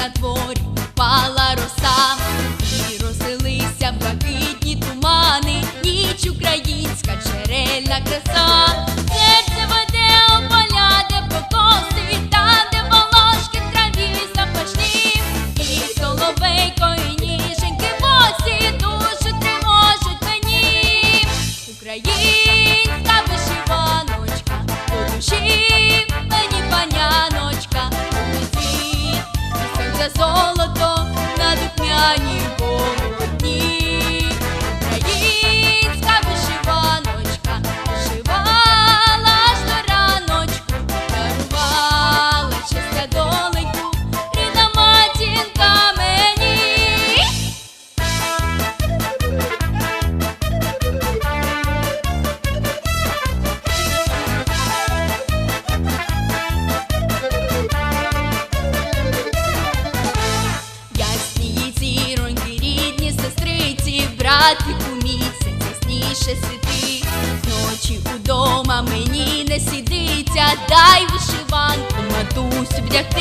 that boy. братику місяць ясніше світи, ночі удома мені не сидиться, дай вишиванку матусю вдягти.